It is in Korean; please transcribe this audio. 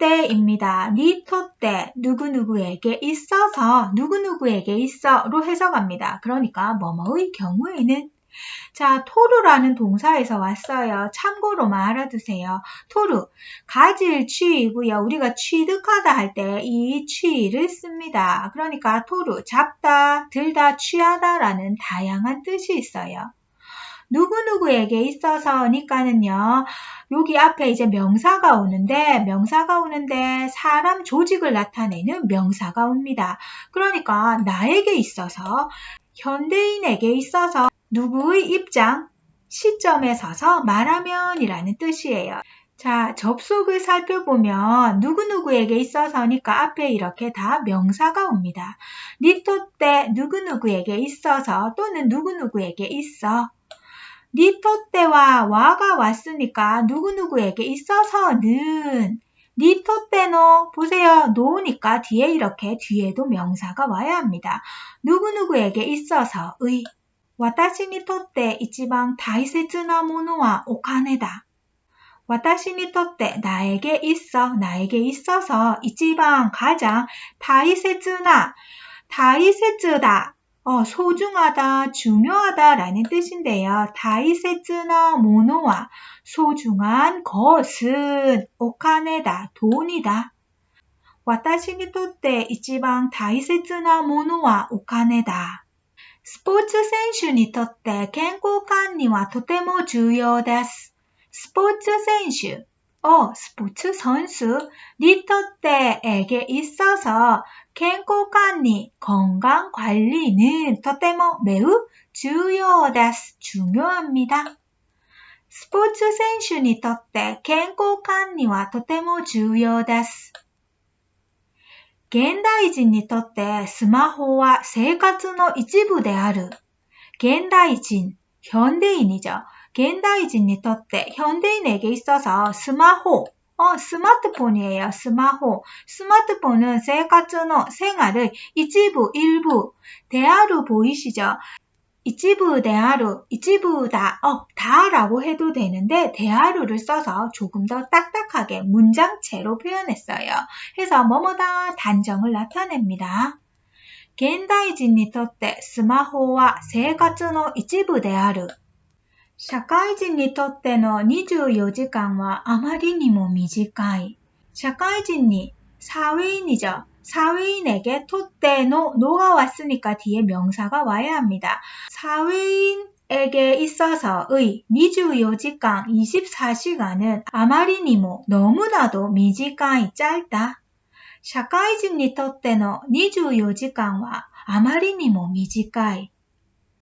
니토떼입니다. 니토떼 누구누구에게 있어서 누구누구에게 있어로 해석합니다. 그러니까 뭐뭐의 경우에는 자, 토르라는 동사에서 왔어요. 참고로만 알아두세요. 토르, 가질 취이고요. 우리가 취득하다 할 때 이 취를 씁니다. 그러니까 토르, 잡다, 들다, 취하다라는 다양한 뜻이 있어요. 누구누구에게 있어서니까는요. 여기 앞에 이제 명사가 오는데 명사가 오는데 사람 조직을 나타내는 명사가 옵니다. 그러니까 나에게 있어서 현대인에게 있어서 누구의 입장, 시점에 서서 말하면이라는 뜻이에요. 자, 접속을 살펴보면 누구누구에게 있어서니까 앞에 이렇게 다 명사가 옵니다. 니토 때 누구누구에게 있어서 또는 누구누구에게 있어. 니토 때와 와가 왔으니까 누구누구에게 있어서는 니토 때노 보세요. 노니까 뒤에 이렇게 뒤에도 명사가 와야 합니다. 누구누구에게 있어서의 私にとって一番大切なものはお金だ. 私にとって 나에게 있어, 나에게 있어서 이지방 가장 다이세츠나, 다이세츠다, 어, 소중하다, 중요하다라는 뜻인데요. 다이세츠나 모노와 소중한 것은 오카네다, 돈이다. 私にとって一番大切なものはお金だ。スポーツ選手にとって健康管理はとても重要です。スポーツ選手 어, 스포츠 선수 리토테에게 있어서健康管理, 건강 관리는 とても 매우 重要です. 중요합니다. 스포츠 選手にとって健康管理はとても重要です。現代人にとってスマホは生活の一部である。現代人、현대인이죠 現代人にとって、현대인에게있어서スマホ、어 스마트폰이에요. 스마호. 스마트폰은 生活の 생활의 일부, 일부. 대하루 보이시죠? 이치부 대하루, 이치부다, 어, 다라고 해도 되는데 대하루를 써서 조금 더 딱딱하게 문장체로 표현했어요. 해서 뭐뭐다 단정을 나타냅니다. 겐다이진にとって 스마호와 生活の 이치부 대하루 社会人にとっての 24時間は あまりにも 短い. 社会人に 사회인이죠. 사회인에게 토때노 노가 왔으니까 뒤에 명사가 와야 합니다. 사회인에게 있어서의 미주요직강 24시간은 아마리니모 너무나도 미지간이 짧다. 社会人にとっての24時間はあまりにも短い。